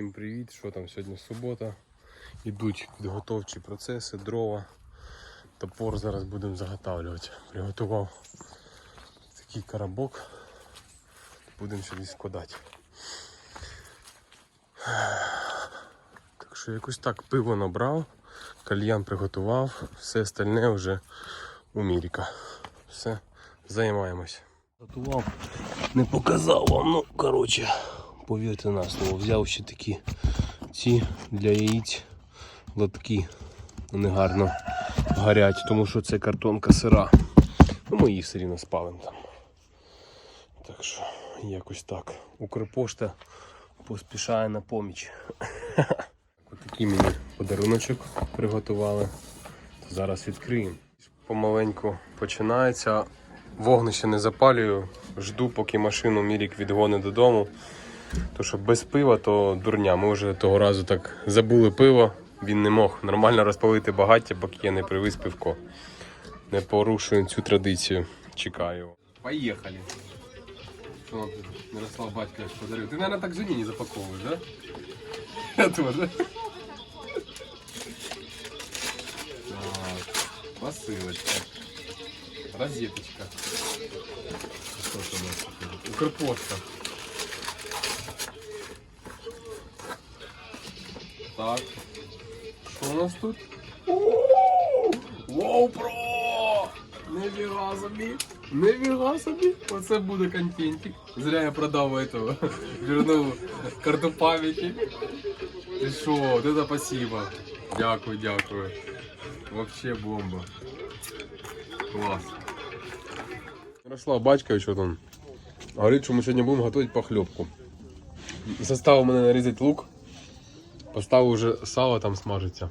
Всім привіт, що там сьогодні субота. Ідуть підготовчі процеси, дрова. Топор зараз будемо заготавлювати. Приготував такий коробок. Будемо сюди складати. Так що якось так пиво набрав, кальян приготував, все остальне вже у Міріка. Все, займаємось. Готував, не показав вам, ну коротше, повірте на слово, взяв ще такі ці для яїць лотки. Вони гарно горять, тому що це картонка сира. Ну, ми її все рівно спалимо там. Так що якось так. Укрпошта поспішає на поміч. Ось такий мені подаруночок приготували. Зараз відкриємо. Помаленьку починається. Вогнище не запалюю, жду, поки машину Мірік відгонить додому. То що без пива, то дурня. Ми вже того разу так забули пиво. Він не мог нормально розпалити багаття, поки я не привіз пивко. Не порушую цю традицію. Чекаю. Поїхали. Що Мирослав батько подарив? Ти, мабуть, так жені не запаковуєш, да? Я теж. Так, посилочка. Розеточка. Що це у. Так. Що у нас тут? Воу про! Невіга собі! Невіга собі! Оце буде контентик. Зря я продав этого. Вернув карту пам'яті. Ти що, от это спасибо. Дякую, дякую. Вообще бомба. Клас. Ярослав Батькович, от он. Говорить, що ми сьогодні будемо готувати похлебку. Заставив мене нарізати лук. Поставив уже сало там смажиться.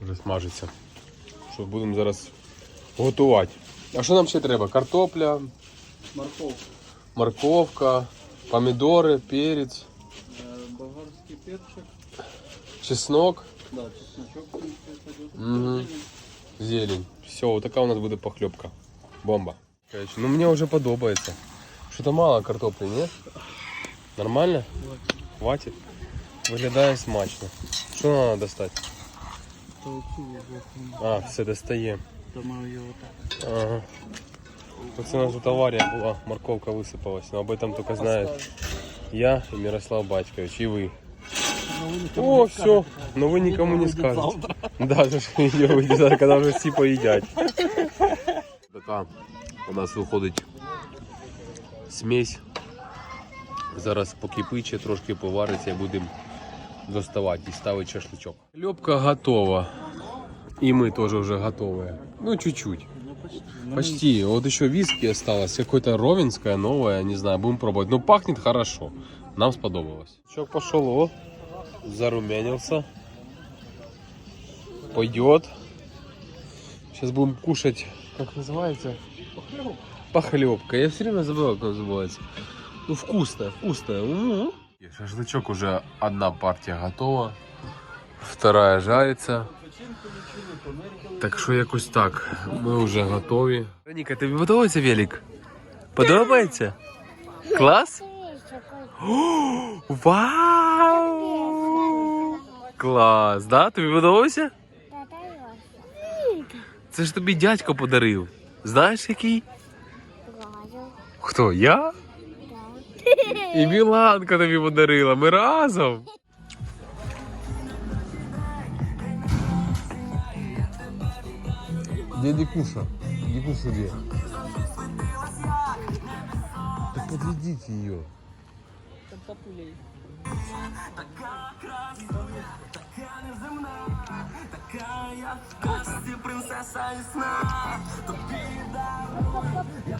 Вже смажиться. Що будемо зараз готувати. А що нам ще треба? Картопля, Морковка, морковка, помідори, перець, э, болгарский перчик, чеснок, да, чесночок в принципе, пойдет. Мгм. зелень. Все, вот така у нас буде похлебка. Бомба. Короче, ну мені вже подобається. Що-то мало картоплі, ні? Нормально? Хватить? Виглядає смачно. Що треба достати? То цю вот, А, все достає. думаю, ее вот так. Ага. Тут у нас тут авария была, морковка высыпалась, но об этом только знает я и Мирослав Батькович, и вы. О, все, но вы никому не скажете. Да, же ж ее выйдет, когда вже всі поїдять. Така у нас виходить смесь. Зараз покипиче, трошки повариться і будемо доставати і ставити шашличок. Льопка готова. І ми теж вже готові. Ну, чуть-чуть. Ну, почти. Ну, Почти. Вот еще виски осталось. Какое-то ровенское, новое, не знаю, будем пробовать. Ну, пахнет хорошо. Нам сподобалось. Чок пошел, о, зарумянился. Пойдет. Сейчас будем кушать, как называется? Похлебка. Я все время забываю, как называется. Ну, вкусная, вкусная. М. Шашлычок уже одна партия готова. Вторая жарится. Так що якось так. Ми вже готові. Вероніка, тобі подобається велик? Подобається? Клас? О, Вау! Клас, да? Тобі подобається? Це ж тобі дядько подарив. Знаєш який? Хто? Я? І Міланка тобі подарила. Ми разом. Где Дикуша? Дикуша где? Так подведите ее. Там папулей. Я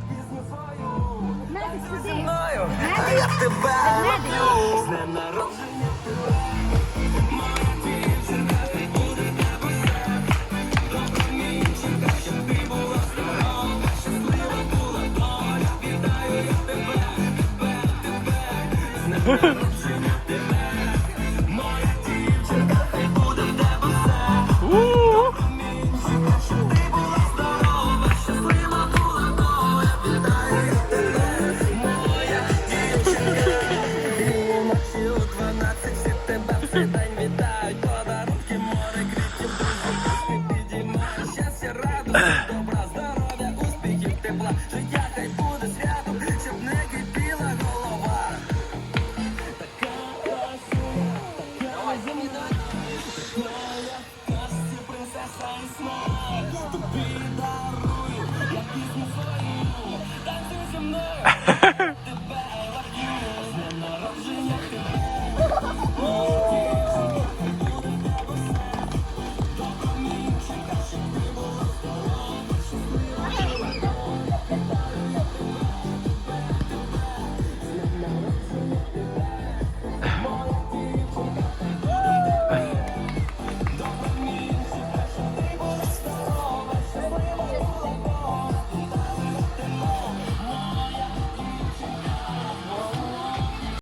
зі мною. А я тебе люблю. З днем народження. Ha ha ha. Uh.